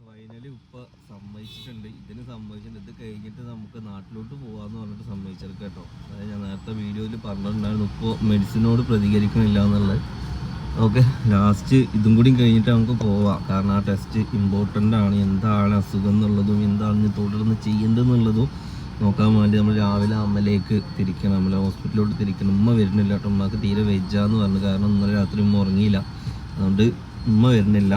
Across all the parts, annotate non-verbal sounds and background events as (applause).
Finally ഉപ്പ സമ്മതിച്ചിട്ടുണ്ട്. ഇതിന് സമ്മതിച്ചിട്ടുണ്ട്. ഇത് കഴിഞ്ഞിട്ട് നമുക്ക് നാട്ടിലോട്ട് പോവാന്ന് പറഞ്ഞിട്ട് സമ്മതിച്ചത് കേട്ടോ. അതായത് ഞാൻ നേരത്തെ വീഡിയോയിൽ പറഞ്ഞിട്ടുണ്ടായിരുന്നു. ഇപ്പോൾ മെഡിസിനോട് പ്രതികരിക്കണില്ല എന്നുള്ളത്. ഓക്കെ ലാസ്റ്റ് ഇതും കൂടി കഴിഞ്ഞിട്ട് നമുക്ക് പോവാം. കാരണം ആ ടെസ്റ്റ് ഇമ്പോർട്ടന്റ് ആണ്. എന്താണ് അസുഖം എന്നുള്ളതും എന്താണ് തുടർന്ന് ചെയ്യേണ്ടതെന്നുള്ളതും നോക്കാൻ വേണ്ടി നമ്മൾ രാവിലെ അമ്മലേക്ക് തിരിക്കണം. അമ്മല ഹോസ്പിറ്റലിലോട്ട് തിരിക്കണം. ഉമ്മ വരുന്നില്ല കേട്ടോ. ഉമ്മക്ക് തീരെ വെജാന്ന് പറഞ്ഞു. കാരണം ഇന്നലെ രാത്രി ഉമ്മ ഉറങ്ങിയില്ല. അതുകൊണ്ട് ഉമ്മ വരുന്നില്ല.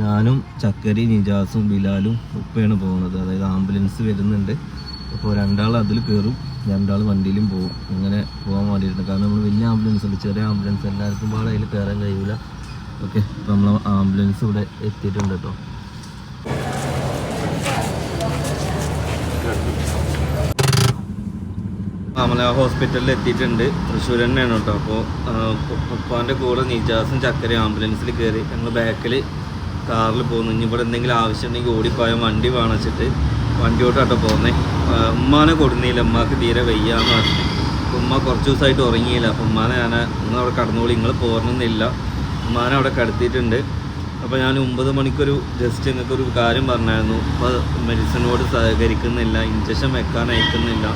ഞാനും ചക്കരി നിജാസും ബിലാലും ഉപ്പയാണ് പോകുന്നത്. അതായത് ആംബുലൻസ് വരുന്നുണ്ട്. അപ്പോൾ രണ്ടാൾ അതിൽ കയറും രണ്ടാൾ വണ്ടിയിലും പോകും. അങ്ങനെ പോകാൻ വേണ്ടിയിട്ടുണ്ട്. കാരണം നമ്മൾ വലിയ ആംബുലൻസ് ഉണ്ട്. ചെറിയ ആംബുലൻസ് എല്ലാവർക്കും പാടെ അതിൽ കയറാൻ കഴിയില്ല ഓക്കെ അപ്പോൾ നമ്മൾ ആംബുലൻസ് ഇവിടെ എത്തിയിട്ടുണ്ട് കേട്ടോ. അമല ഹോസ്പിറ്റലിൽ എത്തിയിട്ടുണ്ട്. തൃശ്ശൂർ തന്നെയാണ് കേട്ടോ. അപ്പോൾ ഉപ്പാന്റെ കൂടെ നിജാസും ചക്കരയും ആംബുലൻസിൽ കയറി ഞങ്ങൾ ബാക്കിൽ കാറിൽ പോകുന്നു. ഇനി ഇവിടെ എന്തെങ്കിലും ആവശ്യമുണ്ടെങ്കിൽ ഓടിപ്പോയാൽ വണ്ടി വാണിച്ചിട്ട് വണ്ടിയോട്ടാട്ടോ പോകുന്നത് ഉമ്മാനെ കൊടുന്നില്ല. ഉമ്മാക്ക് തീരെ വയ്യാന്ന് പറഞ്ഞു. ഉമ്മ കുറച്ച് ദിവസമായിട്ട് ഉറങ്ങിയില്ല. അപ്പം ഉമ്മാനെ ഞാൻ നിങ്ങൾ അവിടെ കടന്നോളി. നിങ്ങൾ പോരണമെന്നില്ല. ഉമ്മാനെ അവിടെ കടത്തിയിട്ടുണ്ട്. അപ്പോൾ ഞാൻ ഒമ്പത് മണിക്കൊരു ജസ്റ്റ് നിങ്ങൾക്ക് ഒരു കാര്യം പറഞ്ഞായിരുന്നു. ഇപ്പം മെഡിസിനോട് സഹകരിക്കുന്നില്ല. ഇഞ്ചക്ഷൻ വെക്കാൻ അയക്കുന്നില്ല.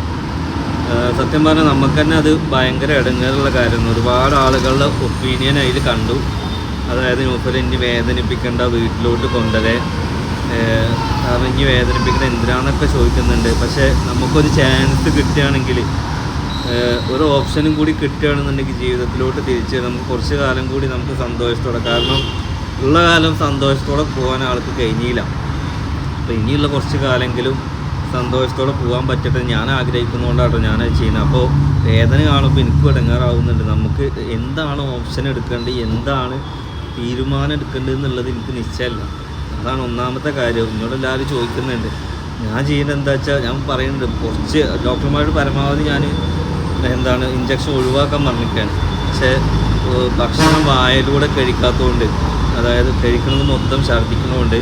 സത്യം പറഞ്ഞാൽ നമുക്ക് തന്നെ അത് ഭയങ്കര ഇടങ്ങേറുള്ള കാര്യമാണ്. ഒരുപാട് ആളുകളുടെ ഒപ്പീനിയൻ അതിൽ കണ്ടു. അതായത് മൂപ്പര് ഇനി വേദനിപ്പിക്കേണ്ട വീട്ടിലോട്ട് കൊണ്ടുവരെ കാരണം ഇനി വേദനിപ്പിക്കുന്ന എന്തിനാണെന്നൊക്കെ ചോദിക്കുന്നുണ്ട്. പക്ഷേ നമുക്കൊരു ചാൻസ് കിട്ടുകയാണെങ്കിൽ ഒരു ഓപ്ഷനും കൂടി കിട്ടുകയാണെന്നുണ്ടെങ്കിൽ ജീവിതത്തിലോട്ട് തിരിച്ച് നമുക്ക് കുറച്ച് കാലം കൂടി നമുക്ക് സന്തോഷത്തോടെ കാരണം ഉള്ള കാലം സന്തോഷത്തോടെ പോകാൻ ആൾക്ക് കഴിഞ്ഞില്ല. അപ്പോൾ ഇനിയുള്ള കുറച്ച് കാലമെങ്കിലും സന്തോഷത്തോടെ പോകാൻ പറ്റട്ടെ ഞാൻ ആഗ്രഹിക്കുന്നതുകൊണ്ടാട്ടോ ഞാനത് ചെയ്യുന്നത്. അപ്പോൾ വേദന കാണുമ്പോൾ എനിക്കും ഇടങ്ങാറാവുന്നുണ്ട്. നമുക്ക് എന്താണ് ഓപ്ഷൻ എടുക്കേണ്ടത്? എന്താണ് തീരുമാനം എടുക്കേണ്ടത് എന്നുള്ളത് എനിക്ക് നിശ്ചയമല്ല. അതാണ് ഒന്നാമത്തെ കാര്യം. എന്നോട് എല്ലാവരും ചോദിക്കുന്നുണ്ട്. ഞാൻ ചെയ്യുന്നത് എന്താ വെച്ചാൽ ഞാൻ പറയുന്നുണ്ട്. കുറച്ച് ഡോക്ടർമാരോട് പരമാവധി ഞാൻ എന്താണ് ഇഞ്ചക്ഷൻ ഒഴിവാക്കാൻ പറഞ്ഞിരിക്കുകയാണ്. പക്ഷേ ഭക്ഷണം വായലൂടെ കഴിക്കാത്തതുകൊണ്ട് അതായത് കഴിക്കുന്നത് മൊത്തം ഛർദ്ദിക്കുന്നതുകൊണ്ട്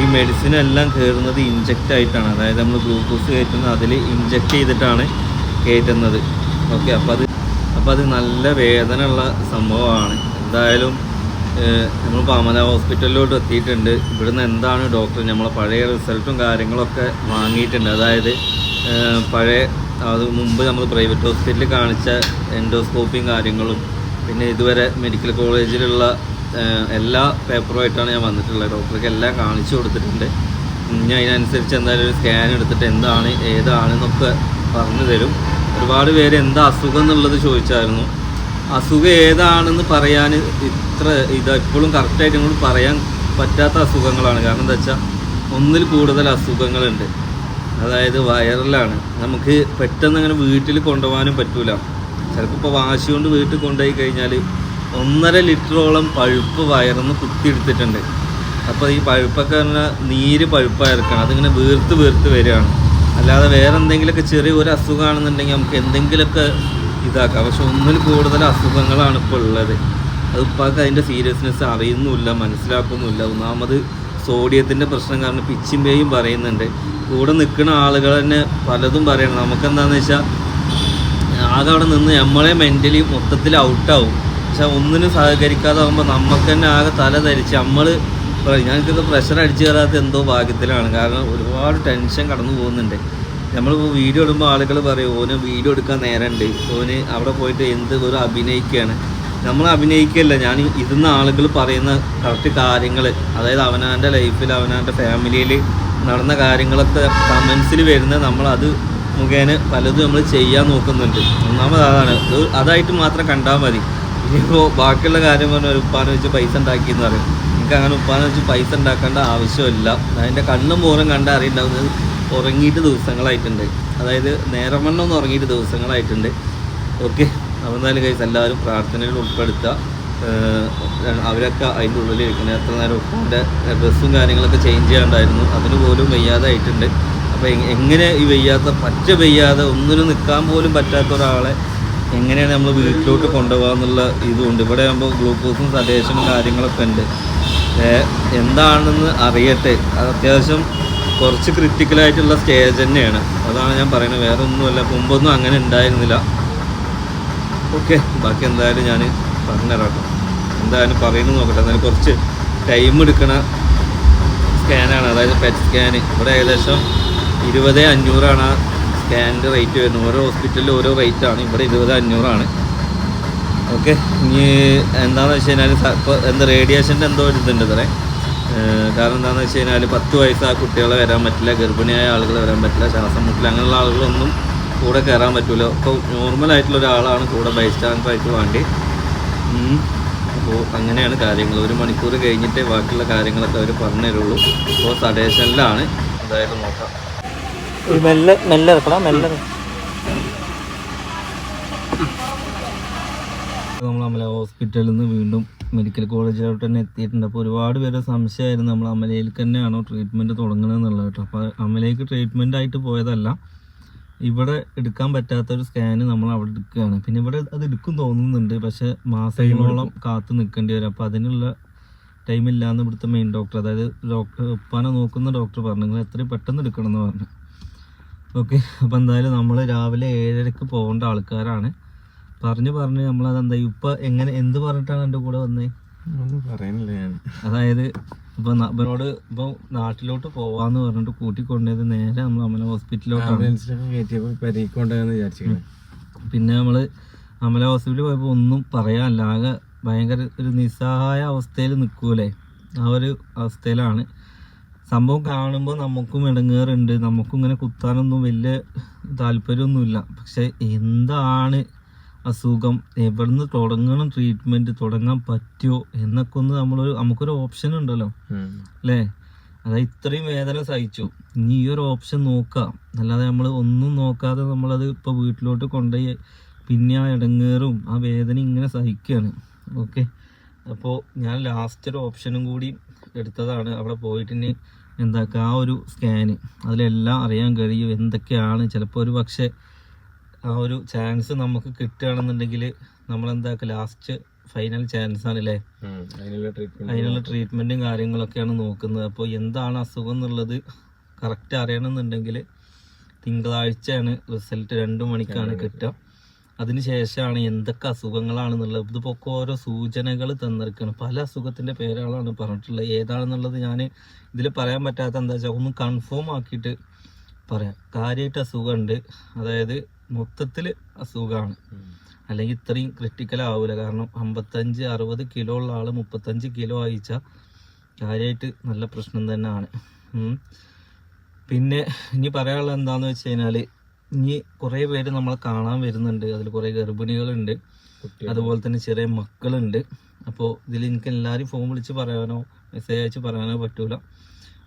ഈ മെഡിസിൻ എല്ലാം കയറുന്നത് ഇഞ്ചക്റ്റ് ആയിട്ടാണ്. അതായത് നമ്മൾ ഗ്ലൂക്കോസ് കയറ്റുന്നത് അതിൽ ഇഞ്ചക്റ്റ് ചെയ്തിട്ടാണ് കയറ്റുന്നത്. ഓക്കെ അപ്പോൾ അത് അപ്പോൾ അത് നല്ല വേദനയുള്ള സംഭവമാണ്. എന്തായാലും നമ്മൾ പാമല ഹോസ്പിറ്റലിലോട്ട് എത്തിയിട്ടുണ്ട്. ഇവിടുന്ന് എന്താണ് ഡോക്ടർ? നമ്മളെ പഴയ റിസൾട്ടും കാര്യങ്ങളൊക്കെ വാങ്ങിയിട്ടുണ്ട്. അതായത് പഴയ അത് മുമ്പ് നമ്മൾ പ്രൈവറ്റ് ഹോസ്പിറ്റലിൽ കാണിച്ച എൻഡോസ്കോപ്പിയും കാര്യങ്ങളും പിന്നെ ഇതുവരെ മെഡിക്കൽ കോളേജിലുള്ള എല്ലാ പേപ്പറുമായിട്ടാണ് ഞാൻ വന്നിട്ടുള്ളത്. ഡോക്ടർക്ക് എല്ലാം കാണിച്ചു കൊടുത്തിട്ടുണ്ട്. ഇനി അതിനനുസരിച്ച് എന്തായാലും ഒരു സ്കാൻ എടുത്തിട്ട് എന്താണ് ഏതാണെന്നൊക്കെ പറഞ്ഞു തരും. ഒരുപാട് പേര് എന്താ അസുഖം എന്നുള്ളത് ചോദിച്ചായിരുന്നു. അസുഖം ഏതാണെന്ന് പറയാൻ ഇത്ര ഇത് ഇപ്പോഴും കറക്റ്റായിട്ട് നമ്മൾ പറയാൻ പറ്റാത്ത അസുഖങ്ങളാണ്. കാരണം എന്താ വെച്ചാൽ ഒന്നിൽ കൂടുതൽ അസുഖങ്ങളുണ്ട്. അതായത് വയറിലാണ്. നമുക്ക് പെട്ടെന്ന് അങ്ങനെ വീട്ടിൽ കൊണ്ടുപോകാനും പറ്റൂല. ചിലപ്പോൾ ഇപ്പോൾ വാശി കൊണ്ട് വീട്ടിൽ കൊണ്ടുപോയി കഴിഞ്ഞാൽ ഒന്നര ലിറ്ററോളം പഴുപ്പ് വയറിന്ന് കുത്തിയെടുത്തിട്ടുണ്ട്. അപ്പോൾ ഈ പഴുപ്പൊക്കെ പറഞ്ഞാൽ നീര് പഴുപ്പായിരിക്കണം. അതിങ്ങനെ വീർത്ത് വീർത്ത് വരികയാണ്. അല്ലാതെ വേറെ എന്തെങ്കിലുമൊക്കെ ചെറിയ ഒരു അസുഖമാണെന്നുണ്ടെങ്കിൽ നമുക്ക് എന്തെങ്കിലുമൊക്കെ ഇതാക്കാം. പക്ഷെ ഒന്നിൽ കൂടുതൽ അസുഖങ്ങളാണ് ഇപ്പോൾ ഉള്ളത്. അത് ഉപ്പാക്ക് അതിന്റെ സീരിയസ്നെസ് അറിയുന്നുമില്ല മനസ്സിലാക്കുന്നുമില്ല. ഒന്നാമത് സോഡിയത്തിന്റെ പ്രശ്നം കാരണം പിച്ചിമ്പേയും പറയുന്നുണ്ട്. കൂടെ നിൽക്കുന്ന ആളുകൾ തന്നെ പലതും പറയണം. നമുക്കെന്താണെന്ന് വെച്ചാൽ ആകെ അവിടെ നിന്ന് നമ്മളെ മെന്റലി മൊത്തത്തിൽ ഔട്ടാവും പക്ഷെ ഒന്നിനും സഹകരിക്കാതെ ആകുമ്പോൾ നമുക്ക് തന്നെ ആകെ തല ധരിച്ച് നമ്മൾ ഞങ്ങൾക്കൊക്കെ പ്രഷർ അടിച്ചു കയറാത്ത എന്തോ ഭാഗ്യത്തിലാണ്. കാരണം ഒരുപാട് ടെൻഷൻ കടന്നു പോകുന്നുണ്ട്. നമ്മളിപ്പോൾ വീഡിയോ ഇടുമ്പോൾ ആളുകൾ പറയും ഓന് വീഡിയോ എടുക്കാൻ നേരമുണ്ട്. ഓന് അവിടെ പോയിട്ട് എന്ത് ഒരു അഭിനയിക്കുകയാണ് നമ്മൾ അഭിനയിക്കുകയല്ല ഞാൻ ഇരുന്ന ആളുകൾ പറയുന്ന കറക്റ്റ് കാര്യങ്ങൾ അതായത് അവനവന്റെ ലൈഫിൽ അവനവന്റെ ഫാമിലിയിൽ നടന്ന കാര്യങ്ങളൊക്കെ കമൻസിൽ വരുന്ന നമ്മളത് മുഖേന പലതും നമ്മൾ ചെയ്യാൻ നോക്കുന്നുണ്ട്. ഒന്നാമത് അതാണ് അതായിട്ട് മാത്രം കണ്ടാൽ മതി. ഇനിയിപ്പോൾ ബാക്കിയുള്ള കാര്യം പറഞ്ഞാൽ ഉപ്പാനെ വെച്ച് പൈസ ഉണ്ടാക്കി എന്ന് പറയും. എനിക്ക് അങ്ങനെ ഉപ്പാനെ വെച്ച് പൈസ ഉണ്ടാക്കേണ്ട ആവശ്യമില്ല. അതിന്റെ കണ്ണും മോറും കണ്ടാൽ അറിയുണ്ടാവുന്നത് ഉറങ്ങിയിട്ട് ദിവസങ്ങളായിട്ടുണ്ട്. അതായത് നേരം ഒന്ന് ഉറങ്ങിയിട്ട് ദിവസങ്ങളായിട്ടുണ്ട്. ഓക്കെ എന്തായാലും കൈസ് എല്ലാവരും പ്രാർത്ഥനയിൽ ഉൾപ്പെടുത്തുക അവരൊക്കെ അതിന്റെ ഉള്ളിൽ ഇരിക്കുന്നത് എത്ര നേരം ഉപ്പാന്റെ ഡ്രസ്സും കാര്യങ്ങളൊക്കെ ചേഞ്ച് ചെയ്യാണ്ടായിരുന്നു. അതിന് പോലും വയ്യാതായിട്ടുണ്ട്. അപ്പോൾ എങ്ങനെ ഈ വയ്യാത്ത പച്ച വയ്യാതെ ഒന്നിനും നിൽക്കാൻ പോലും പറ്റാത്ത ഒരാളെ എങ്ങനെയാണ് നമ്മൾ വീട്ടിലോട്ട് കൊണ്ടുപോകുക എന്നുള്ള ഇതുണ്ട്. ഇവിടെ ആകുമ്പോൾ ഗ്ലൂക്കോസും സഡേഷനും കാര്യങ്ങളൊക്കെ ഉണ്ട്. എന്താണെന്ന് അറിയട്ടെ. അത് അത്യാവശ്യം കുറച്ച് ക്രിറ്റിക്കലായിട്ടുള്ള സ്റ്റേജ് തന്നെയാണ്. അതാണ് ഞാൻ പറയുന്നത് വേറെ ഒന്നുമല്ല മുമ്പൊന്നും അങ്ങനെ ഉണ്ടായിരുന്നില്ല. ഓക്കെ ബാക്കി എന്തായാലും ഞാൻ പറഞ്ഞുതരാം എന്തായാലും പറയുന്നത് നോക്കട്ടെ. എന്നാലും കുറച്ച് ടൈം എടുക്കണ സ്കാനാണ് അതായത് പെറ്റ് സ്കാൻ ഇവിടെ ഏകദേശം ഇരുപത് അഞ്ഞൂറാണ് ആ സ്കാനിന്റെ റേറ്റ് വരുന്നത്. ഓരോ ഹോസ്പിറ്റലിലും ഓരോ റേറ്റ് ആണ്. ഇവിടെ ഇരുപത് അഞ്ഞൂറാണ്. ഓക്കെ ഇനി എന്താണെന്ന് വെച്ച് കഴിഞ്ഞാൽ ഇപ്പോൾ എന്താ റേഡിയേഷന്റെ എന്തോ ഇതുണ്ട് ഇത്രേ കാരണം എന്താണെന്ന് വെച്ച് കഴിഞ്ഞാൽ പത്ത് വയസ്സാ കുട്ടികളെ വരാൻ പറ്റില്ല. ഗർഭിണിയായ ആളുകൾ വരാൻ പറ്റില്ല. ശ്വാസം മുട്ടില്ല അങ്ങനെയുള്ള ആളുകളൊന്നും കൂടെ കയറാൻ പറ്റില്ല അപ്പോൾ നോർമൽ ആയിട്ടുള്ള ഒരാളാണ് കൂടെ ബൈസ്റ്റാൻഡർ ആയിട്ട് വേണ്ടി. അപ്പോൾ അങ്ങനെയാണ് കാര്യങ്ങൾ. ഒരു മണിക്കൂർ കഴിഞ്ഞിട്ടേ ബാക്കിയുള്ള കാര്യങ്ങളൊക്കെ അവർ പറഞ്ഞു തരുള്ളൂ. അപ്പോൾ സഡേഷനിലാണ് എന്തായാലും നോക്കാം. മെല്ലെ മെല്ലെ ഇറക്കണം മെല്ലെ നമ്മൾ അമല ഹോസ്പിറ്റലിൽ നിന്ന് വീണ്ടും മെഡിക്കൽ കോളേജിലോട്ട് തന്നെ എത്തിയിട്ടുണ്ട്. അപ്പോൾ ഒരുപാട് പേര് സംശയമായിരുന്നു. നമ്മൾ അമലയിൽ തന്നെയാണോ ട്രീറ്റ്മെന്റ് തുടങ്ങണമെന്നുള്ളത് കേട്ടോ. അപ്പോൾ അമലയ്ക്ക് ട്രീറ്റ്മെന്റ് ആയിട്ട് പോയതല്ല. ഇവിടെ എടുക്കാൻ പറ്റാത്ത ഒരു സ്കാന് നമ്മൾ അവിടെ എടുക്കുകയാണ്. പിന്നെ ഇവിടെ അത് എടുക്കും തോന്നുന്നുണ്ട്. പക്ഷെ മാസങ്ങളോളം കാത്തു നിൽക്കേണ്ടി വരും. അപ്പോൾ അതിനുള്ള ടൈം ഇല്ലാന്ന് ഇവിടുത്തെ മെയിൻ ഡോക്ടർ അതായത് ഡോക്ടർ ഉപ്പാനെ നോക്കുന്ന ഡോക്ടർ പറഞ്ഞു. നിങ്ങൾ എത്രയും പെട്ടെന്ന് എടുക്കണം എന്ന് പറഞ്ഞു. ഓക്കെ അപ്പോൾ എന്തായാലും നമ്മൾ രാവിലെ ഏഴരക്ക് പോകേണ്ട ആൾക്കാരാണ്. പറഞ്ഞു പറഞ്ഞ് നമ്മളത് എന്താ ഇപ്പം എങ്ങനെ എന്ത് പറഞ്ഞിട്ടാണ് എന്റെ കൂടെ വന്നേ? ഒന്നും പറയുന്നില്ല ഞാൻ. അതായത് ഇപ്പൊ ന- ഇവരോട് ഇപ്പൊ നാട്ടിലോട്ട് പോവാന്ന് പറഞ്ഞിട്ട് കൂട്ടിക്കൊണ്ടത് നേരെ നമ്മൾ അമല ഹോസ്പിറ്റലിലോട്ടാണ്. പിന്നെ നമ്മൾ അമല ഹോസ്പിറ്റലിൽ പോയപ്പോൾ ഒന്നും പറയാനില്ല. ആകെ ഭയങ്കര ഒരു നിസ്സഹായ അവസ്ഥയിൽ നിൽക്കൂലേ ആ ഒരു അവസ്ഥയിലാണ്. സംഭവം കാണുമ്പോൾ നമുക്കും ഇടങ്ങേറുണ്ട്. നമുക്കും ഇങ്ങനെ കുത്താനൊന്നും വലിയ താല്പര്യമൊന്നുമില്ല. പക്ഷെ എന്താണ് അസുഖം എവിടുന്ന് തുടങ്ങണം ട്രീറ്റ്മെന്റ് തുടങ്ങാൻ പറ്റുമോ എന്നൊക്കെ ഒന്ന് നമ്മളൊരു നമുക്കൊരു ഓപ്ഷൻ ഉണ്ടല്ലോ. അല്ലേ? അതായത് ഇത്രയും വേദന സഹിച്ചു. ഇനി ഈ ഒരു ഓപ്ഷൻ നോക്കാം. അല്ലാതെ നമ്മൾ ഒന്നും നോക്കാതെ നമ്മളത് ഇപ്പോൾ വീട്ടിലോട്ട് കൊണ്ടുപോയി പിന്നെ ആ ഇടങ്ങേറും ആ വേദന ഇങ്ങനെ സഹിക്കുകയാണ് ഓക്കെ അപ്പോൾ ഞാൻ ലാസ്റ്റ് ഒരു ഓപ്ഷനും കൂടി എടുത്തതാണ്. അവിടെ പോയിട്ട് ഇനി എന്താക്കുക ആ ഒരു സ്കാന് അതിലെല്ലാം അറിയാൻ കഴിയും എന്തൊക്കെയാണ്. ചിലപ്പോൾ ഒരു പക്ഷേ ആ ഒരു ചാൻസ് നമുക്ക് കിട്ടുകയാണെന്നുണ്ടെങ്കിൽ നമ്മൾ എന്താക്കുക ലാസ്റ്റ് ഫൈനൽ ചാൻസ് ആണ് അല്ലേ അതിനുള്ള ട്രീറ്റ്മെന്റും കാര്യങ്ങളൊക്കെയാണ് നോക്കുന്നത്. അപ്പോൾ എന്താണ് അസുഖം എന്നുള്ളത് കറക്റ്റ് അറിയണമെന്നുണ്ടെങ്കിൽ തിങ്കളാഴ്ചയാണ് റിസൾട്ട് രണ്ട് മണിക്കാണ് കിട്ടുക. അതിനുശേഷമാണ് എന്തൊക്കെ അസുഖങ്ങളാണെന്നുള്ളത്. ഇതിപ്പോൾ ഓരോ സൂചനകൾ തന്നിരിക്കുകയാണ് പല അസുഖത്തിന്റെ പേരുകളാണ് പറഞ്ഞിട്ടുള്ളത്. ഏതാണെന്നുള്ളത് ഞാൻ ഇതിൽ പറയാൻ പറ്റാത്ത എന്താ വെച്ചാൽ ഒന്ന് കൺഫേം ആക്കിയിട്ട് പറയാം. കാര്യമായിട്ട് അസുഖമുണ്ട്. അതായത് മൊത്തത്തിൽ അസുഖമാണ്. അല്ലെങ്കിൽ ഇത്രയും ക്രിട്ടിക്കൽ ആവൂല. കാരണം അമ്പത്തഞ്ച് അറുപത് കിലോ ഉള്ള ആൾ മുപ്പത്തഞ്ച് കിലോ ആയിച്ച കാര്യമായിട്ട് നല്ല പ്രശ്നം തന്നെയാണ്. പിന്നെ ഇനി പറയാനുള്ളത് എന്താന്ന് വെച്ച് കഴിഞ്ഞാൽ ഇനി കുറേ പേര് നമ്മളെ കാണാൻ വരുന്നുണ്ട്. അതിൽ കുറേ ഗർഭിണികളുണ്ട്. അതുപോലെ തന്നെ ചെറിയ മക്കളുണ്ട്. അപ്പോൾ ഇതിൽ എനിക്ക് എല്ലാവരും ഫോം വിളിച്ച് പറയാനോ മെസ്സേജ് അയച്ച് പറയാനോ പറ്റൂല.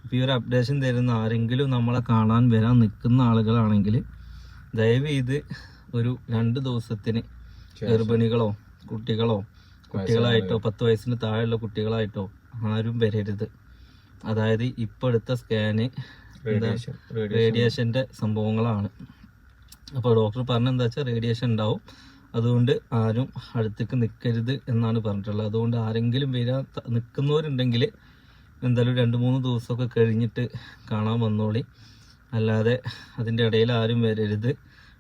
അപ്പോൾ ഈ ഒരു അപ്ഡേഷൻ തരുന്ന ആരെങ്കിലും നമ്മളെ കാണാൻ വരാൻ നിൽക്കുന്ന ആളുകളാണെങ്കിൽ ദയവ് ചെയ്ത് ഒരു രണ്ട് ദിവസത്തിന് ഗർഭിണികളോ കുട്ടികളോ കുട്ടികളായിട്ടോ പത്ത് വയസ്സിന് താഴെയുള്ള കുട്ടികളായിട്ടോ ആരും വരരുത്. അതായത് ഇപ്പോൾ എടുത്ത സ്കാന് റേഡിയേഷന്റെ സംഭവങ്ങളാണ്. അപ്പോൾ ഡോക്ടർ പറഞ്ഞ എന്താ വെച്ചാൽ റേഡിയേഷൻ ഉണ്ടാവും. അതുകൊണ്ട് ആരും അടുത്തേക്ക് നിൽക്കരുത് എന്നാണ് പറഞ്ഞിട്ടുള്ളത്. അതുകൊണ്ട് ആരെങ്കിലും വരാൻ ത- നിൽക്കുന്നവരുണ്ടെങ്കിൽ എന്തായാലും രണ്ട് മൂന്ന് ദിവസമൊക്കെ കഴിഞ്ഞിട്ട് കാണാൻ വന്നോളി. അല്ലാതെ അതിന്റെ ഇടയിൽ ആരും വരരുത്.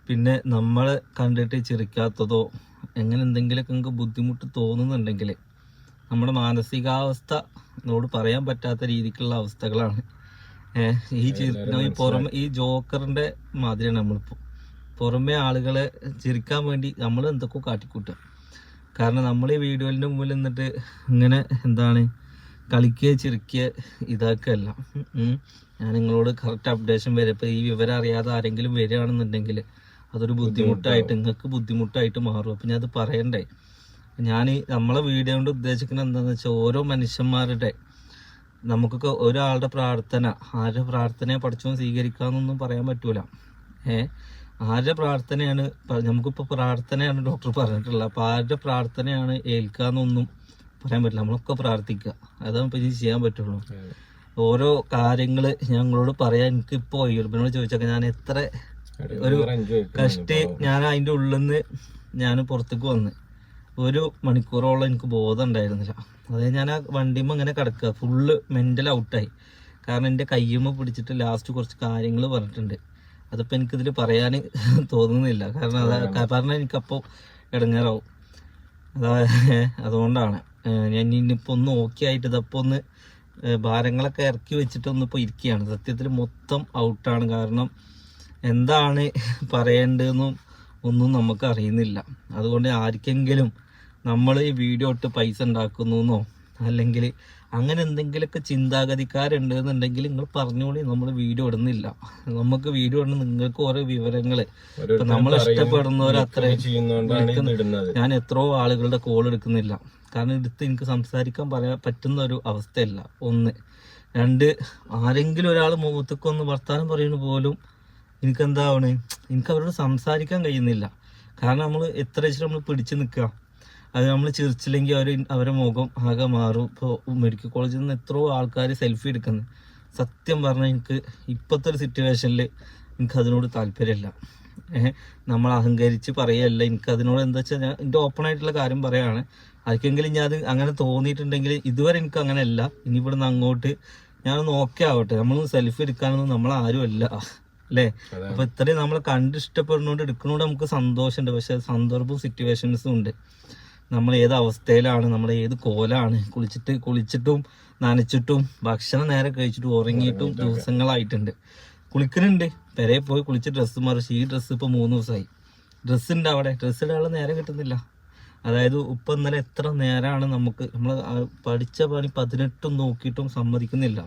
പിന്നെ നമ്മൾ കണ്ടിട്ട് ചിരിക്കാത്തതോ എങ്ങനെ എന്തെങ്കിലുമൊക്കെ നിങ്ങൾക്ക് ബുദ്ധിമുട്ട് തോന്നുന്നുണ്ടെങ്കിൽ നമ്മുടെ മാനസികാവസ്ഥ എന്നോട് പറയാൻ പറ്റാത്ത രീതിക്കുള്ള അവസ്ഥകളാണ്. ഈ ഈ പുറമെ ഈ ജോക്കറിന്റെ മാതിരിയാണ് നമ്മളിപ്പോൾ പുറമെ ആളുകളെ ചിരിക്കാൻ വേണ്ടി നമ്മൾ എന്തൊക്കെ കാട്ടിക്കൂട്ടുക? കാരണം നമ്മൾ ഈ വീഡിയോയിന്റെ മുമ്പിൽ നിന്നിട്ട് ഇങ്ങനെ എന്താണ് കളിക്കുക ചിരിക്കുക ഇതാക്കുകയല്ല. ഞാൻ നിങ്ങളോട് കറക്റ്റ് അപ്ഡേഷൻ വരും ഇപ്പോൾ ഈ വിവരം അറിയാതെ ആരെങ്കിലും വരികയാണെന്നുണ്ടെങ്കിൽ അതൊരു ബുദ്ധിമുട്ടായിട്ട് നിങ്ങൾക്ക് ബുദ്ധിമുട്ടായിട്ട് മാറും. അപ്പം ഞാൻ അത് പറയണ്ടേ? ഞാൻ നമ്മളെ വീഡിയോ കൊണ്ട് ഉദ്ദേശിക്കുന്നത് എന്താണെന്ന് വെച്ചാൽ ഓരോ മനുഷ്യന്മാരുടെ നമുക്കൊക്കെ ഒരാളുടെ പ്രാർത്ഥന ആരുടെ പ്രാർത്ഥനയെ പഠിച്ചോ സ്വീകരിക്കാന്നൊന്നും പറയാൻ പറ്റൂല. ഏ? ആരുടെ പ്രാർത്ഥനയാണ് നമുക്കിപ്പോൾ പ്രാർത്ഥനയാണ് ഡോക്ടർ പറഞ്ഞിട്ടുള്ളത്. അപ്പോൾ ആരുടെ പ്രാർത്ഥനയാണ് ഏൽക്കാന്നൊന്നും പറയാൻ പറ്റില്ല. നമ്മളൊക്കെ പ്രാർത്ഥിക്കുക. അതാണ് ഇപ്പം ഇനി ചെയ്യാൻ പറ്റുള്ളൂ. ഓരോ കാര്യങ്ങൾ ഞങ്ങളോട് പറയാൻ എനിക്ക് ഇപ്പോൾ ഇവരോട് ചോദിച്ചൊക്കെ ഞാൻ എത്ര ഒരു കഷ്ടി ഞാൻ അതിന്റെ ഉള്ളിൽ നിന്ന് ഞാൻ പുറത്തേക്ക് വന്ന് ഒരു മണിക്കൂറോളം എനിക്ക് ബോധം ഉണ്ടായിരുന്നില്ല അതായത് ഞാൻ ആ വണ്ടിയുമ്പോ ഇങ്ങനെ കിടക്കുക. ഫുള്ള് മെന്റൽ ഔട്ടായി കാരണം എന്റെ കയ്യുമ്മ പിടിച്ചിട്ട് ലാസ്റ്റ് കുറച്ച് കാര്യങ്ങൾ പറഞ്ഞിട്ടുണ്ട്. അതിപ്പോൾ എനിക്കിതിൽ പറയാൻ (laughs) തോന്നുന്നില്ല. കാരണം അതാ പറഞ്ഞാൽ എനിക്കപ്പോൾ ഇടങ്ങേറാവും. അതാ അതുകൊണ്ടാണ്. ഞാൻ ഇനിയിപ്പോൾ ഒന്ന് ഓക്കെ ആയിട്ട് ഇതപ്പോൾ ഒന്ന് ഭാരങ്ങളൊക്കെ ഇറക്കി വെച്ചിട്ടൊന്നും ഇപ്പോൾ ഇരിക്കുകയാണ്. സത്യത്തിൽ മൊത്തം ഔട്ടാണ് കാരണം എന്താണ് പറയേണ്ടതെന്നും ഒന്നും നമുക്ക് അറിയുന്നില്ല. അതുകൊണ്ട് ആർക്കെങ്കിലും നമ്മൾ ഈ വീഡിയോ ഇട്ട് പൈസ ഉണ്ടാക്കുന്നു അല്ലെങ്കിൽ അങ്ങനെ എന്തെങ്കിലുമൊക്കെ ചിന്താഗതിക്കാരുണ്ട് എന്നുണ്ടെങ്കിൽ നിങ്ങൾ പറഞ്ഞോളി നമ്മൾ വീഡിയോ ഇടുന്നില്ല. നമുക്ക് വീഡിയോ ഇടുന്ന നിങ്ങൾക്ക് ഓരോ വിവരങ്ങൾ നമ്മൾ ഇടുന്നത്. ഞാൻ എത്രയോ ആളുകളുടെ കോൾ എടുക്കുന്നില്ല. കാരണം എടുത്ത് എനിക്ക് സംസാരിക്കാൻ പറയാൻ പറ്റുന്ന ഒരു അവസ്ഥയല്ല. ഒന്ന്. രണ്ട് ആരെങ്കിലും ഒരാൾ മുഖത്തേക്ക് ഒന്ന് വർത്താനം പറയുന്ന പോലും എനിക്കെന്താവണ് എനിക്ക് അവരോട് സംസാരിക്കാൻ കഴിയുന്നില്ല. കാരണം നമ്മൾ എത്ര വെച്ചിട്ട് നമ്മൾ പിടിച്ചു നിൽക്കുക. അത് നമ്മൾ ചിരിച്ചില്ലെങ്കിൽ അവർ അവരെ മുഖം ആകെ മാറും. ഇപ്പോൾ മെഡിക്കൽ കോളേജിൽ നിന്ന് എത്രയോ ആൾക്കാർ സെൽഫി എടുക്കുന്നു. സത്യം പറഞ്ഞാൽ എനിക്ക് ഇപ്പോഴത്തെ ഒരു സിറ്റുവേഷനിൽ എനിക്ക് അതിനോട് താല്പര്യമില്ല. നമ്മൾ അഹങ്കരിച്ച് പറയല്ല. എനിക്ക് അതിനോട് എന്താ വെച്ചാൽ ഞാൻ എന്റെ ഓപ്പൺ ആയിട്ടുള്ള കാര്യം പറയാണ്. ആർക്കെങ്കിലും ഞാൻ അത് അങ്ങനെ തോന്നിയിട്ടുണ്ടെങ്കിൽ ഇതുവരെ എനിക്ക് അങ്ങനെയല്ല. ഇനി ഇവിടുന്ന് അങ്ങോട്ട് ഞാനൊന്ന് ഓക്കെ ആവട്ടെ. നമ്മളൊന്ന് സെൽഫി എടുക്കാനൊന്നും നമ്മൾ ആരും അല്ല. അല്ലേ? അപ്പൊ ഇത്രയും നമ്മൾ കണ്ട് ഇഷ്ടപ്പെടുന്നോണ്ട് എടുക്കുന്നോണ്ട് നമുക്ക് സന്തോഷമുണ്ട്. പക്ഷെ സന്ദർഭവും സിറ്റുവേഷൻസും ഉണ്ട്. നമ്മൾ ഏത് അവസ്ഥയിലാണ്? നമ്മൾ ഏത് കോലാണ്? കുളിച്ചിട്ട് കുളിച്ചിട്ടും നനച്ചിട്ടും ഭക്ഷണം നേരെ കഴിച്ചിട്ടും ഉറങ്ങിയിട്ടും ദിവസങ്ങളായിട്ടുണ്ട്. കുളിക്കുന്നുണ്ട് പെരയെ പോയി കുളിച്ച് ഡ്രസ്സ് മറിച്ച് ഈ ഡ്രസ്സ് ഇപ്പൊ മൂന്ന് ദിവസമായി. ഡ്രസ്സ് ഉണ്ട് അവിടെ. ഡ്രസ്സ് ഇടാനുള്ള നേരം കിട്ടുന്നില്ല. അതായത് ഇപ്പം ഇന്നലെ എത്ര നേരമാണ് നമുക്ക് നമ്മൾ പഠിച്ച പണി പതിനെട്ടും നോക്കിയിട്ടും സമ്മതിക്കുന്നില്ല.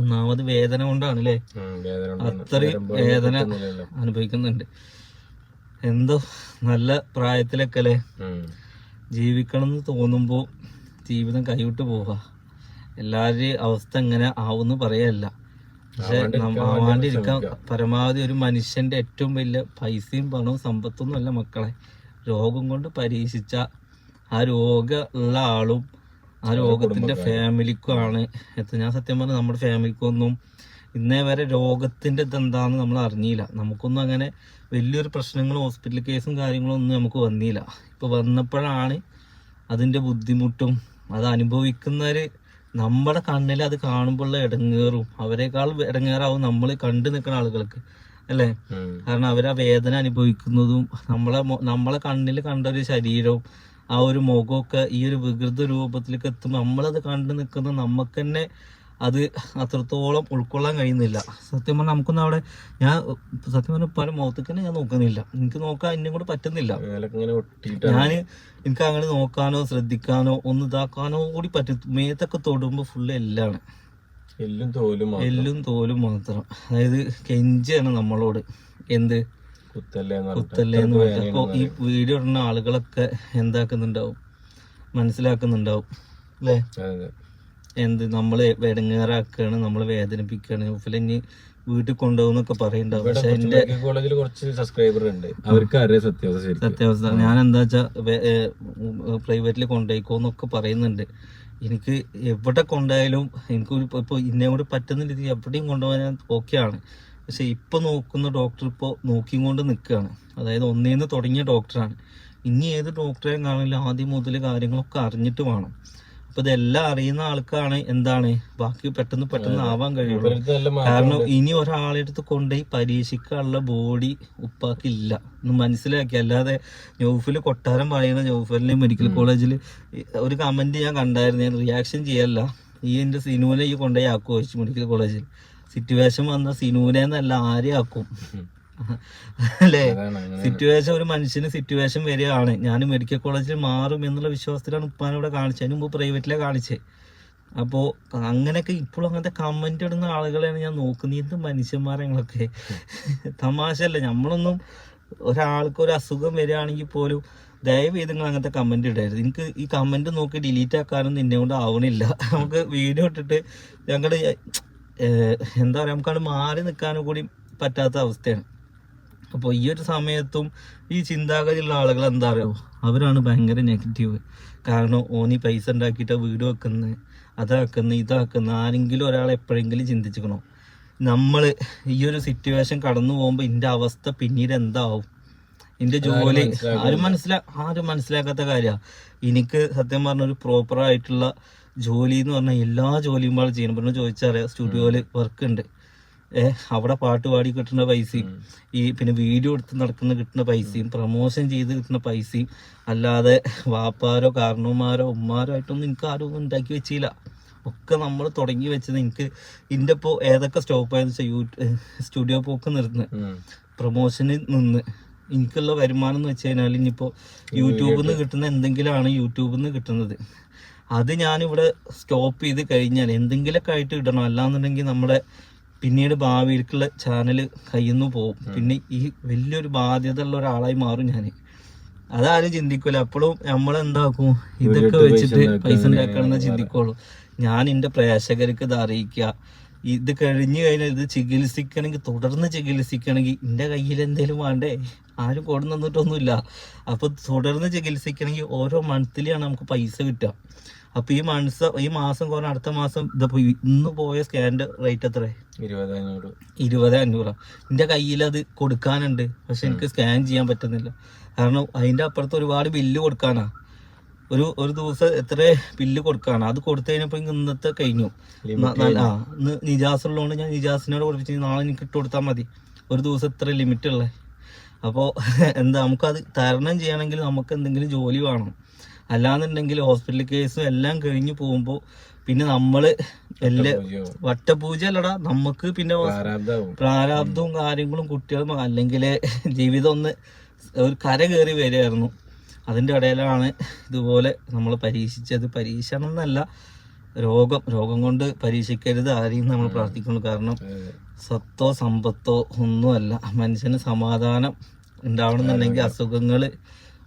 ഒന്നാമത് വേദന കൊണ്ടാണ്. അല്ലേ അത്രയും വേദന അനുഭവിക്കുന്നുണ്ട്. എന്തോ നല്ല പ്രായത്തിലൊക്കെ അല്ലേ ജീവിക്കണം എന്ന് തോന്നുമ്പോൾ ജീവിതം കൈവിട്ട് പോവുക എല്ലാവരുടെയും അവസ്ഥ എങ്ങനെ ആവുമെന്ന് പറയല്ല. പക്ഷെ ആവാണ്ടിരിക്കാൻ പരമാവധി ഒരു മനുഷ്യന്റെ ഏറ്റവും വലിയ പൈസയും പണവും സമ്പത്തൊന്നും അല്ല മക്കളെ. രോഗം കൊണ്ട് പരീക്ഷിച്ച ആ രോഗ ഉള്ള ആളും ആ രോഗത്തിന്റെ ഫാമിലിക്കുമാണ്. ഞാൻ സത്യം പറഞ്ഞാൽ നമ്മുടെ ഫാമിലിക്കൊന്നും ഇന്നേ വരെ രോഗത്തിന്റെ ഇതെന്താന്ന് നമ്മൾ അറിഞ്ഞില്ല. നമുക്കൊന്നും അങ്ങനെ വലിയൊരു പ്രശ്നങ്ങളും ഹോസ്പിറ്റൽ കേസും കാര്യങ്ങളും ഒന്നും നമുക്ക് വന്നില്ല. ഇപ്പൊ വന്നപ്പോഴാണ് അതിന്റെ ബുദ്ധിമുട്ടും അത് അനുഭവിക്കുന്നവര് നമ്മുടെ കണ്ണിൽ അത് കാണുമ്പോഴുള്ള ഇടങ്ങേറും. അവരെക്കാൾ ഇടങ്ങേറാവും നമ്മൾ കണ്ടു നിൽക്കുന്ന ആളുകൾക്ക്. അല്ലേ? കാരണം അവർ ആ വേദന അനുഭവിക്കുന്നതും നമ്മളെ നമ്മളെ കണ്ണിൽ കണ്ട ഒരു ശരീരവും ആ ഒരു മുഖമൊക്കെ ഈ ഒരു വികൃത രൂപത്തിലേക്ക് എത്തുമ്പോൾ നമ്മളത് കണ്ടു നിൽക്കുന്ന നമുക്ക് തന്നെ അത് അത്രത്തോളം ഉൾക്കൊള്ളാൻ കഴിയുന്നില്ല. സത്യം പറഞ്ഞാൽ നമുക്കൊന്നും അവിടെ ഞാൻ സത്യം പറഞ്ഞ പല മുഖത്തേക്ക് തന്നെ ഞാൻ നോക്കുന്നില്ല. എനിക്ക് നോക്കാൻ എന്നെ കൂടെ പറ്റുന്നില്ല. ഞാൻ എനിക്ക് അങ്ങനെ നോക്കാനോ ശ്രദ്ധിക്കാനോ ഒന്ന് ഇതാക്കാനോ കൂടി പറ്റും മേത്തൊക്കെ തൊടുമ്പോൾ ഫുള്ള് എല്ലാണ് എല്ലും തോലും മാത്രം. എല്ലും തോലും മാത്രം. അതായത് കെഞ്ചാണ് നമ്മളോട്. എന്ത്? കുത്തല്ലേ എന്ന് കുത്തല്ലേ എന്ന് അത്രയ്ക്ക് അപ്പോൾ ഈ വീഡിയോ ഇടുന്ന ആളുകളൊക്കെ എന്താക്കുന്നുണ്ടാവും? മനസ്സിലാക്കുന്നുണ്ടാവും. അല്ലേ. എന്ത്? നമ്മൾ വെടങ്ങേറാക്കാണ് നമ്മൾ വേദനിപ്പിക്കാണ്. ഇനി വീട്ടിൽ കൊണ്ടുപോകുന്നൊക്കെ പറയുന്നുണ്ടാവും പക്ഷെ എന്റെ കോളേജിൽ കുറച്ച് സബ്സ്ക്രൈബർ ഉണ്ട്. അവർക്ക് അറിയാം സത്യാവസ്ഥ സത്യാവസ്ഥ. ഞാൻ എന്താ വെച്ചാ പ്രൈവറ്റിൽ കൊണ്ടുപോയിക്കോന്നൊക്കെ പറയുന്നുണ്ട്. എനിക്ക് എവിടെ കൊണ്ടായാലും എനിക്ക് ഇപ്പോൾ ഇപ്പൊ ഇന്നെ പറ്റുന്ന രീതി എവിടെയും കൊണ്ടുപോകാൻ ഓക്കെയാണ്. പക്ഷേ ഇപ്പൊ നോക്കുന്ന ഡോക്ടർ ഇപ്പോൾ നോക്കിക്കൊണ്ട് നിൽക്കുകയാണ്. അതായത് ഒന്നേന്ന് തുടങ്ങിയ ഡോക്ടറാണ് ഇനി ഏത് ഡോക്ടറെയും കാണില്ല ആദ്യം മുതൽ കാര്യങ്ങളൊക്കെ അറിഞ്ഞിട്ട് വേണം. അപ്പൊ ഇതെല്ലാം അറിയുന്ന ആൾക്കാണ് എന്താണ്? ബാക്കി പെട്ടെന്ന് പെട്ടെന്ന് ആവാൻ കഴിയുള്ളൂ. കാരണം ഇനി ഇനി ഒരാളെടുത്ത് കൊണ്ടുപോയി പരീക്ഷിക്കാനുള്ള ബോഡി ഉപ്പാക്കില്ല. എന്ന് മനസ്സിലാക്കി. അല്ലാതെ ജോഫിൽ കൊട്ടാരം പറയുന്ന നൗഫലിലെ മെഡിക്കൽ കോളേജിൽ ഒരു കമന്റ് ഞാൻ കണ്ടായിരുന്നു. ഞാൻ റിയാക്ഷൻ ചെയ്യല്ല. ഈ എന്റെ സിനുവിനെ ഈ കൊണ്ടുപോയി ആക്കുവച്ചു മെഡിക്കൽ കോളേജിൽ സിറ്റുവേഷൻ വന്ന സിനുവിനെ എന്നല്ല ആക്കും (laughs) അല്ലേ? സിറ്റുവേഷൻ ഒരു മനുഷ്യന് സിറ്റുവേഷൻ വരികയാണ്. ഞാൻ മെഡിക്കൽ കോളേജിൽ മാറും എന്നുള്ള വിശ്വാസത്തിലാണ് ഉപ്പാനെ ഇവിടെ കാണിച്ചത്. അതിന് മുമ്പ് പ്രൈവറ്റിലെ കാണിച്ചത് അപ്പോ അങ്ങനെയൊക്കെ ഇപ്പോഴും അങ്ങനത്തെ കമന്റ് ഇടുന്ന ആളുകളെയാണ് ഞാൻ നോക്കുന്നത്. എന്ത് മനുഷ്യന്മാരെ ഞങ്ങളൊക്കെ തമാശയല്ല. നമ്മളൊന്നും ഒരാൾക്ക് ഒരു അസുഖം വരികയാണെങ്കിൽ പോലും ദയവ് ചെയ്ത് നിങ്ങൾ അങ്ങനത്തെ കമന്റ് ഇടരുത്. എനിക്ക് ഈ കമന്റ് നോക്കി ഡിലീറ്റ് ആക്കാനൊന്നും എന്നെ കൊണ്ട് ആവണില്ല. നമുക്ക് വീഡിയോ ഇട്ടിട്ട് ഞങ്ങളുടെ എന്താ പറയുക നമുക്കത് മാറി നിൽക്കാനും കൂടി പറ്റാത്ത അവസ്ഥയാണ്. അപ്പോൾ ഈ ഒരു സമയത്തും ഈ ചിന്താഗതിയുള്ള ആളുകൾ എന്താ പറയുക അവരാണ് ഭയങ്കര നെഗറ്റീവ് കാരണം ഓനി പൈസ ഉണ്ടാക്കിയിട്ട് വീട് വെക്കുന്നത് അതാക്കുന്ന ഇതാക്കുന്ന ആരെങ്കിലും ഒരാൾ എപ്പോഴെങ്കിലും ചിന്തിച്ചുക്കണോ നമ്മൾ ഈ ഒരു സിറ്റുവേഷൻ കടന്നു പോകുമ്പോൾ എന്റെ അവസ്ഥ പിന്നീട് എന്താവും? എന്റെ ജോലി ആരും മനസ്സിലാ ആരും മനസ്സിലാക്കാത്ത കാര്യമാണ് എനിക്ക് സത്യം പറഞ്ഞ ഒരു പ്രോപ്പറായിട്ടുള്ള ജോലി എന്ന് പറഞ്ഞാൽ എല്ലാ ജോലിയും പാടെ ചെയ്യണം. പറഞ്ഞു ചോദിച്ചറിയാം സ്റ്റുഡിയോയിൽ വർക്ക് ഉണ്ട്. ഏഹ് അവിടെ പാട്ട് പാടി കിട്ടുന്ന പൈസയും ഈ പിന്നെ വീഡിയോ എടുത്ത് നടക്കുന്ന കിട്ടുന്ന പൈസയും പ്രൊമോഷൻ ചെയ്ത് കിട്ടുന്ന പൈസയും അല്ലാതെ വാപ്പാരോ കാരണവന്മാരോ ഉമ്മാരോ ആയിട്ടൊന്നും എനിക്ക് ആരും ഉണ്ടാക്കി വെച്ചില്ല. ഒക്കെ നമ്മൾ തുടങ്ങി വെച്ചത് എനിക്ക് എന്റെ ഇപ്പോൾ ഏതൊക്കെ സ്റ്റോപ്പായെന്ന് വെച്ചാൽ യൂട്യൂബ് സ്റ്റുഡിയോ പോക്ക് നിർന്ന് പ്രൊമോഷനിൽ നിന്ന്. എനിക്കുള്ള വരുമാനം എന്ന് വെച്ച് കഴിഞ്ഞാൽ ഇനിയിപ്പോൾ യൂട്യൂബിൽ നിന്ന് കിട്ടുന്ന എന്തെങ്കിലുമാണ് യൂട്യൂബിൽ നിന്ന് കിട്ടുന്നത്. അത് ഞാനിവിടെ സ്റ്റോപ്പ് ചെയ്ത് കഴിഞ്ഞാൽ എന്തെങ്കിലുമൊക്കെ ആയിട്ട് ഇടണം. അല്ലാന്നുണ്ടെങ്കിൽ നമ്മുടെ പിന്നീട് ഭാവിയിലേക്കുള്ള ചാനൽ കയ്യിൽ നിന്ന് പോകും. പിന്നെ ഈ വലിയൊരു ബാധ്യത ഉള്ള ഒരാളായി മാറും ഞാൻ അതാരും ചിന്തിക്കൂല. അപ്പോഴും നമ്മൾ എന്താക്കും ഇതൊക്കെ വെച്ചിട്ട് പൈസ ഉണ്ടാക്കണം ഉണ്ടാക്കണമെന്ന് ചിന്തിക്കുള്ളൂ. ഞാൻ എന്റെ പ്രേക്ഷകർക്ക് ഇത് അറിയിക്കുക. ഇത് കഴിഞ്ഞു കഴിഞ്ഞാൽ ഇത് ചികിത്സിക്കണമെങ്കിൽ തുടർന്ന് ചികിത്സിക്കണമെങ്കിൽ എന്റെ കയ്യിൽ എന്തെങ്കിലും വേണ്ടേ? ആരും കൊണ്ടു തന്നിട്ടൊന്നുമില്ല അപ്പൊ തുടർന്ന് ചികിത്സിക്കണമെങ്കിൽ ഓരോ മന്ത്ലിയാണ് നമുക്ക് പൈസ കിട്ടുക. അപ്പൊ ഈ മനസ്സ് ഈ മാസം കുറഞ്ഞ അടുത്ത മാസം ഇതിപ്പോ ഇന്ന് പോയ സ്കാനിന്റെ റേറ്റ് എത്ര? ഇരുപത് അഞ്ഞൂറ്. ഇരുപത് അഞ്ഞൂറ്. എന്റെ കയ്യിൽ അത് കൊടുക്കാനുണ്ട്. പക്ഷെ എനിക്ക് സ്കാൻ ചെയ്യാൻ പറ്റുന്നില്ല. കാരണം അതിന്റെ അപ്പുറത്ത് ഒരുപാട് ബില്ല് കൊടുക്കാനാ. ഒരു ഒരു ദിവസം എത്ര ബില്ല് കൊടുക്കാനാ? അത് കൊടുത്തു കഴിഞ്ഞപ്പോ ഇന്നത്തെ കഴിഞ്ഞു. ആ ഇന്ന് നിജാസ് ഉള്ളതുകൊണ്ട് ഞാൻ നിജാസിനോട് കൊടുപ്പിച്ചു നാളെ എനിക്ക് ഇട്ട് കൊടുത്താൽ മതി. ഒരു ദിവസം ഇത്ര ലിമിറ്റ് ഉള്ളത് അപ്പോൾ (laughs) എന്താ നമുക്കത് തരണം ചെയ്യണമെങ്കിൽ നമുക്ക് എന്തെങ്കിലും ജോലി വേണം. അല്ലാന്നുണ്ടെങ്കിൽ ഹോസ്പിറ്റൽ കേസും എല്ലാം കഴിഞ്ഞു പോകുമ്പോൾ പിന്നെ നമ്മൾ എല്ലാ. വട്ടപൂജ അല്ലടാ നമുക്ക് പിന്നെ പ്രാരാബ്ധാവും പ്രാരാബ്ദവും. കാര്യങ്ങളും കുട്ടികളും അല്ലെങ്കിൽ ജീവിതം ഒന്ന് ഒരു കര കയറി വരികയായിരുന്നു. അതിന്റെ ഇടയിലാണ് ഇതുപോലെ നമ്മൾ പരീക്ഷിച്ചത്. പരീക്ഷണം എന്നല്ല രോഗം രോഗം കൊണ്ട് പരീക്ഷിക്കരുത് ആരെയും നമ്മൾ പ്രാർത്ഥിക്കുന്നു. കാരണം സ്വത്തോ സത്തോ സമ്പത്തോ ഒന്നുമല്ല. മനുഷ്യന് സമാധാനം ഉണ്ടാവണമെന്നുണ്ടെങ്കിൽ അസുഖങ്ങൾ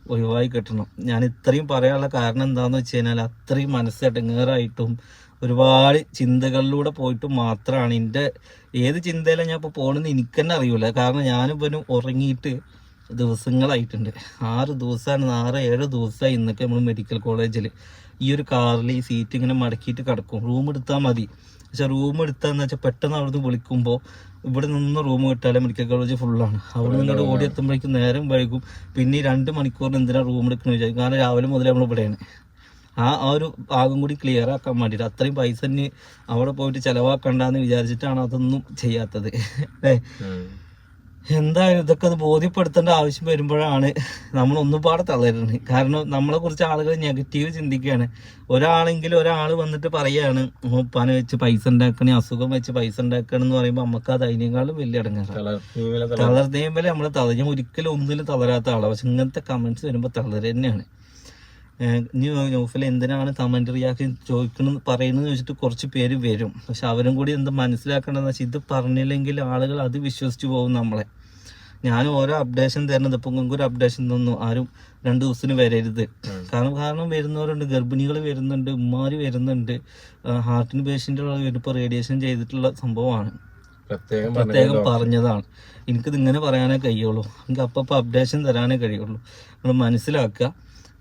ഒഴിവായി കിട്ടണം. ഞാൻ ഇത്രയും പറയാനുള്ള കാരണം എന്താണെന്ന് വെച്ച് കഴിഞ്ഞാൽ അത്രയും മനസ്സടങ്ങേറായിട്ടും ഒരുപാട് ചിന്തകളിലൂടെ പോയിട്ട് മാത്രമാണ് എന്റെ ഏത് ചിന്തയിലാണ് ഞാൻ ഇപ്പോൾ പോകണമെന്ന് എനിക്ക് തന്നെ അറിയില്ല കാരണം ഞാനിപ്പോൾ ഉറങ്ങിയിട്ട് ദിവസങ്ങളായിട്ടുണ്ട്. ആറ് ദിവസമാണ് ആറ് ഏഴ് ദിവസമായി ഇന്നൊക്കെ നമ്മൾ മെഡിക്കൽ കോളേജിൽ ഈ ഒരു കാറിൽ ഈ സീറ്റ് ഇങ്ങനെ മടക്കിയിട്ട് കിടക്കും. റൂം എടുത്താൽ മതി. പക്ഷെ റൂം എടുത്താന്ന് വെച്ചാൽ പെട്ടെന്ന് അവിടുന്ന് വിളിക്കുമ്പോൾ ഇവിടെ നിന്ന് റൂം കിട്ടാതെ മെഡിക്കൽ കോളേജ് ഫുള്ളാണ്. അവിടെ നിന്നിട്ട് ഓടി എത്തുമ്പോഴേക്കും നേരം വൈകും. പിന്നെ രണ്ട് മണിക്കൂറിന് എന്തിനാണ് റൂം എടുക്കണമെന്ന് വിചാരിക്കും കാരണം രാവിലെ മുതൽ നമ്മൾ ഇവിടെയാണ്. ആ ആ ഒരു ഭാഗം കൂടി ക്ലിയർ ആക്കാൻ വേണ്ടിയിട്ട് അത്രയും പൈസ തന്നെ അവിടെ പോയിട്ട് ചിലവാക്കണ്ടെന്ന് വിചാരിച്ചിട്ടാണ് അതൊന്നും ചെയ്യാത്തത്. (laughs) അല്ലേ. എന്തായാലും ഇതൊക്കെ ഒന്ന് ബോധ്യപ്പെടുത്തേണ്ട ആവശ്യം വരുമ്പോഴാണ് നമ്മൾ ഒന്നുപാടെ തളരുന്നത് കാരണം നമ്മളെ കുറിച്ച് ആളുകൾ നെഗറ്റീവ് ചിന്തിക്കുകയാണ് ഒരാളെങ്കിലും ഒരാൾ വന്നിട്ട് പറയാണ് ഉപ്പാനെ വെച്ച് പൈസ ഉണ്ടാക്കണേ അസുഖം വെച്ച് പൈസ ഉണ്ടാക്കണം എന്ന് പറയുമ്പോൾ നമുക്ക് അത് അതിനേക്കാളും വലിയ തളർ- തളർന്നേമ്പലെ നമ്മൾ ഞാൻ ഒരിക്കലും ഒന്നിലും തളരാത്ത ആളാണ് പക്ഷെ ഇങ്ങനത്തെ കമന്റ്സ് വരുമ്പോൾ തളര തന്നെയാണ് ഇനി നൗഫൽ എന്തിനാണ് കമന്റ് റിയാക്ഷൻ ചോദിക്കണം പറയുന്നത് ചോദിച്ചിട്ട് കുറച്ച് പേര് വരും. പക്ഷെ അവരും കൂടി എന്ത് മനസ്സിലാക്കേണ്ടതെന്ന് വെച്ചാൽ ഇത് പറഞ്ഞില്ലെങ്കിൽ ആളുകൾ അത് വിശ്വസിച്ച് പോകും നമ്മളെ. ഞാൻ ഓരോ അപ്ഡേഷൻ തരുന്നത് ഇപ്പം നിങ്ങൾക്ക് ഒരു അപ്ഡേഷൻ തന്നു. ആരും രണ്ട് ദിവസത്തിന് വരരുത്. കാരണം കാരണം വരുന്നവരുണ്ട് ഗർഭിണികൾ വരുന്നുണ്ട് ഉമ്മാര് വരുന്നുണ്ട്. ഹാർട്ടിന് പേഷ്യന്റ് ഇപ്പോൾ റേഡിയേഷൻ ചെയ്തിട്ടുള്ള സംഭവമാണ്. പ്രത്യേകം. പറഞ്ഞതാണ്. എനിക്കിത് ഇങ്ങനെ പറയാനേ കഴിയുള്ളൂ. എനിക്ക് അപ്പം അപ്ഡേഷൻ തരാനേ കഴിയുള്ളൂ. നമ്മൾ മനസ്സിലാക്കുക.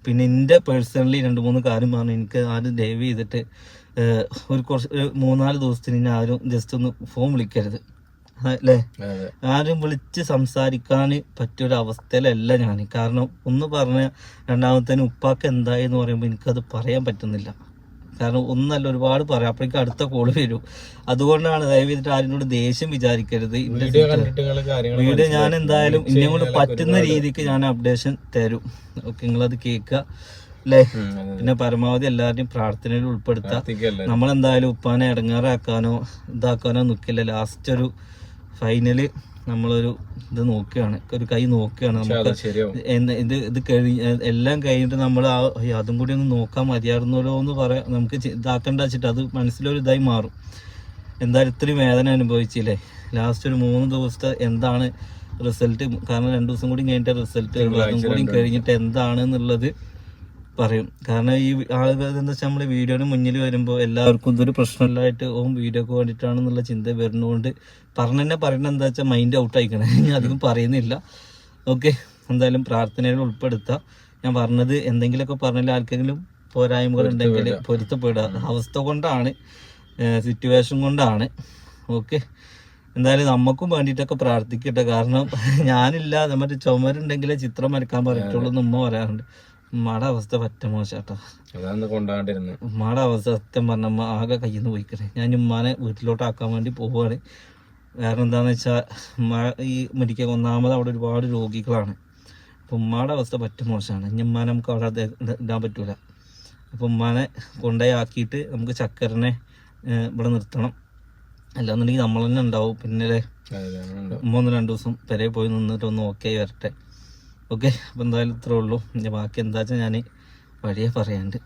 പിന്നെ എന്റെ പേഴ്സണലി രണ്ട് മൂന്ന് കാര്യം പറഞ്ഞു. എനിക്ക് ആരും ദയവ് ചെയ്തിട്ട് ഒരു കുറച്ച് മൂന്നാൽ ദിവസത്തിന് ഇനി ആരും ജസ്റ്റ് ഒന്ന് ഫോൺ വിളിക്കരുത്. അല്ലേ? ആരും വിളിച്ച് സംസാരിക്കാൻ പറ്റിയൊരവസ്ഥയിലല്ല ഞാൻ കാരണം ഒന്ന് പറഞ്ഞ രണ്ടാമത്തേന് ഉപ്പാക്ക് എന്തായി എന്ന് പറയുമ്പോൾ എനിക്കത് പറയാൻ പറ്റുന്നില്ല. കാരണം ഒന്നല്ല ഒരുപാട് പറയാം. അപ്പോഴേക്കും അടുത്ത കോൾ വരും. അതുകൊണ്ടാണ് ദയവ് ചെയ്തിട്ട് ആരിനോട് ദേഷ്യം വിചാരിക്കരുത് വീഡിയോ ഞാൻ എന്തായാലും ഇന്നും കൊണ്ട് പറ്റുന്ന രീതിക്ക് ഞാൻ അപ്ഡേഷൻ തരും. ഓക്കെ നിങ്ങളത് കേൾക്കുക. അല്ലേ. പിന്നെ പരമാവധി എല്ലാവരുടെയും പ്രാർത്ഥനയിൽ ഉൾപ്പെടുത്താം. നമ്മളെന്തായാലും ഉപ്പാനെ ഇടങ്ങാറാക്കാനോ ഇതാക്കാനോ നിൽക്കില്ല ലാസ്റ്റ് ഒരു ഫൈനൽ നമ്മളൊരു ഇത് നോക്കുകയാണ് ഒരു കൈ നോക്കുകയാണ് നമുക്ക്. ഇത് ഇത് കഴിഞ്ഞ് എല്ലാം കഴിഞ്ഞിട്ട് നമ്മൾ ആ അതും കൂടി ഒന്ന് നോക്കാൻ മതിയായിരുന്നല്ലോ എന്ന് പറയാം നമുക്ക് ഇതാക്കേണ്ട ഇതാക്കണ്ട വെച്ചിട്ട് അത് മനസ്സിലൊരു ഇതായി മാറും. എന്തായാലും ഇത്രയും വേദന അനുഭവിച്ചില്ലേ? ലാസ്റ്റ് ഒരു മൂന്ന് ദിവസത്തെ എന്താണ് റിസൾട്ട് കാരണം രണ്ടു ദിവസം കൂടി കഴിഞ്ഞിട്ട് റിസൾട്ട് അതും കൂടി കഴിഞ്ഞിട്ട് എന്താണ് എന്നുള്ളത് പറയും. കാരണം ഈ ആളുകൾ എന്താ വെച്ചാൽ നമ്മൾ വീഡിയോന് മുന്നിൽ വരുമ്പോൾ എല്ലാവർക്കും ഇതൊരു പ്രശ്നമില്ലായിട്ട് ഓം വീഡിയോക്ക് വേണ്ടിയിട്ടാണെന്നുള്ള ചിന്ത വരുന്നതുകൊണ്ട് പറഞ്ഞു തന്നെ പറയുന്നത് എന്താ വെച്ചാൽ മൈൻഡ് ഔട്ട് ആയിക്കണേ. (laughs) ഞാൻ അധികം പറയുന്നില്ല. ഓക്കെ എന്തായാലും പ്രാർത്ഥനയിൽ ഉൾപ്പെടുത്തുക ഞാൻ പറഞ്ഞത് എന്തെങ്കിലുമൊക്കെ പറഞ്ഞാൽ ആർക്കെങ്കിലും പോരായ്മകൾ ഉണ്ടെങ്കിൽ പൊരുത്തപ്പെടുക അവസ്ഥ കൊണ്ടാണ് സിറ്റുവേഷൻ കൊണ്ടാണ്. ഓക്കെ എന്തായാലും നമുക്കും വേണ്ടിയിട്ടൊക്കെ പ്രാർത്ഥിക്കട്ടെ. കാരണം (laughs) ഞാനില്ല മറ്റേ ചുമരുണ്ടെങ്കിലേ ചിത്രം വരക്കാൻ പറ്റുള്ളൂ എന്ന് ഉമ്മ പറയാറുണ്ട്. ഉമ്മയുടെ അവസ്ഥ പറ്റ മോശാട്ടോ. കൊണ്ടാണ്ടിരുന്നു. കൊണ്ടാണ്ടിരുന്നത് അവസ്ഥ സത്യം പറഞ്ഞ ആകെ കയ്യിൽ നിന്ന് പോയിക്കണേ. ഞാൻ ഉമ്മാനെ വീട്ടിലോട്ട് ആക്കാൻ വേണ്ടി പോവുകയാണ് കാരണം എന്താന്ന് വെച്ചാൽ മഴ ഈ മെഡിക്കൽ ഒന്നാമത് അവിടെ ഒരുപാട് രോഗികളാണ്. അപ്പോൾ ഉമ്മാടെ അവസ്ഥ പറ്റും മോശമാണ് ഇനി ഉമ്മാനെ നമുക്ക് അവിടെ ഇടാൻ പറ്റൂല. അപ്പോൾ ഉമ്മാനെ കൊണ്ടുപോയി ആക്കിയിട്ട് നമുക്ക് ചക്കരനെ ഇവിടെ നിർത്തണം. അല്ലാന്നുണ്ടെങ്കിൽ നമ്മൾ തന്നെ ഉണ്ടാവും. പിന്നെ മൂന്ന് ഒന്ന് രണ്ട് ദിവസം പെരയിൽ പോയി നിന്നിട്ട് ഒന്ന് ഓക്കെ വരട്ടെ. ഓക്കെ അപ്പം എന്തായാലും ഇത്രേ ഉള്ളൂ. ഇനി ബാക്കി എന്താ വെച്ചാൽ ഞാൻ വഴിയെ പറയാണ്ട്